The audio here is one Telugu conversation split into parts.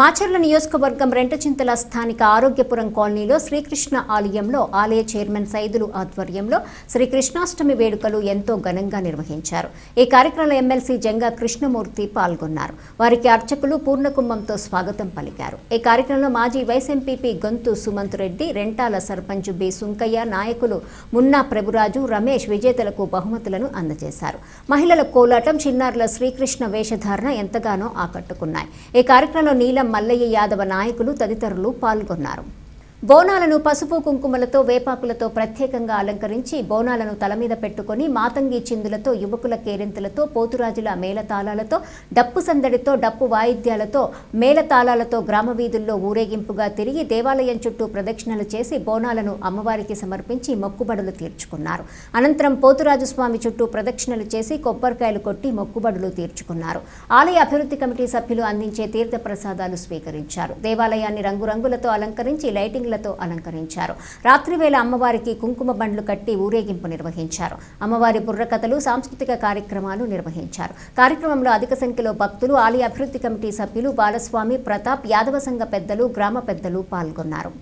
మాచర్ల నియోజకవర్గం రెంటచింతల స్థానిక ఆరోగ్యపురం కాలనీలో శ్రీకృష్ణ ఆలయంలో ఆలయ చైర్మన్ సైదులు ఆధ్వర్యంలో శ్రీకృష్ణాష్టమి వేడుకలు ఎంతో ఘనంగా నిర్వహించారు. ఈ కార్యక్రమంలో ఎమ్మెల్సీ జంగా కృష్ణమూర్తి పాల్గొన్నారు. వారికి అర్చకులు పూర్ణకుంభంతో స్వాగతం పలికారు. ఈ కార్యక్రమంలో మాజీ vice MPP Gontu Sumanth Reddy Rentala sarpanch B Sunkaiah నాయకులు మున్నా ప్రభురాజు రమేష్ విజేతలకు బహుమతులను అందజేశారు. మహిళల కోలాటం చిన్నారుల శ్రీకృష్ణ వేషధారణ ఎంతగానో ఆకట్టుకున్నాయి. ఈ కార్యక్రమంలో నీలం మల్లయ్య యాదవ నాయకులు తదితరులు పాల్గొన్నారు. బోనాలను పసుపు కుంకుమలతో వేపాకులతో ప్రత్యేకంగా అలంకరించి బోనాలను తల మీద పెట్టుకొని మాతంగి చిందులతో యువకుల కేరింతలతో పోతురాజుల మేళతాళాలతో డప్పు సందడితో డప్పు వాయిద్యాలతో మేళతాళాలతో గ్రామ వీధుల్లో ఊరేగింపుగా తిరిగి దేవాలయం చుట్టూ ప్రదక్షిణలు చేసి బోనాలను అమ్మవారికి సమర్పించి మొక్కుబడులు తీర్చుకున్నారు. అనంతరం పోతురాజు స్వామి చుట్టూ ప్రదక్షిణలు చేసి కొబ్బరికాయలు కొట్టి మొక్కుబడులు తీర్చుకున్నారు. ఆలయ అభివృద్ధి కమిటీ సభ్యులు అందించే తీర్థ ప్రసాదాలు స్వీకరించారు. దేవాలయాన్ని రంగురంగులతో అలంకరించి పూలతో అలంకరించారు. రాత్రివేళ అమ్మవారికి కుంకుమ బండ్లు కట్టి ఊరేగింపు నిర్వహించారు. అమ్మవారి బుర్రకథలు సాంస్కృతిక కార్యక్రమాలు నిర్వహించారు. కార్యక్రమంలో అధిక సంఖ్యలో భక్తులు ఆలయ అభివృద్ధి కమిటీ సభ్యులు బాలస్వామి ప్రతాప్ యాదవ సంఘ పెద్దలు గ్రామ పెద్దలు పాల్గొన్నారు.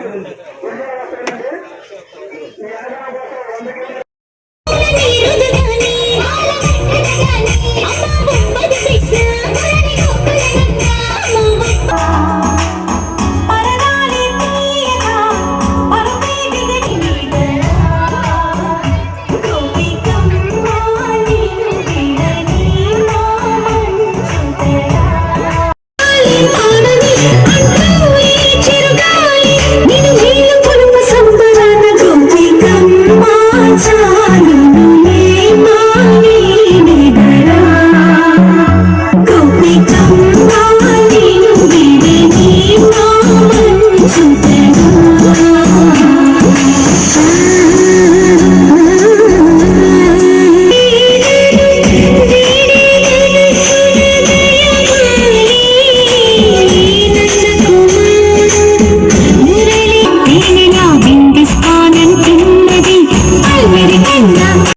Bye.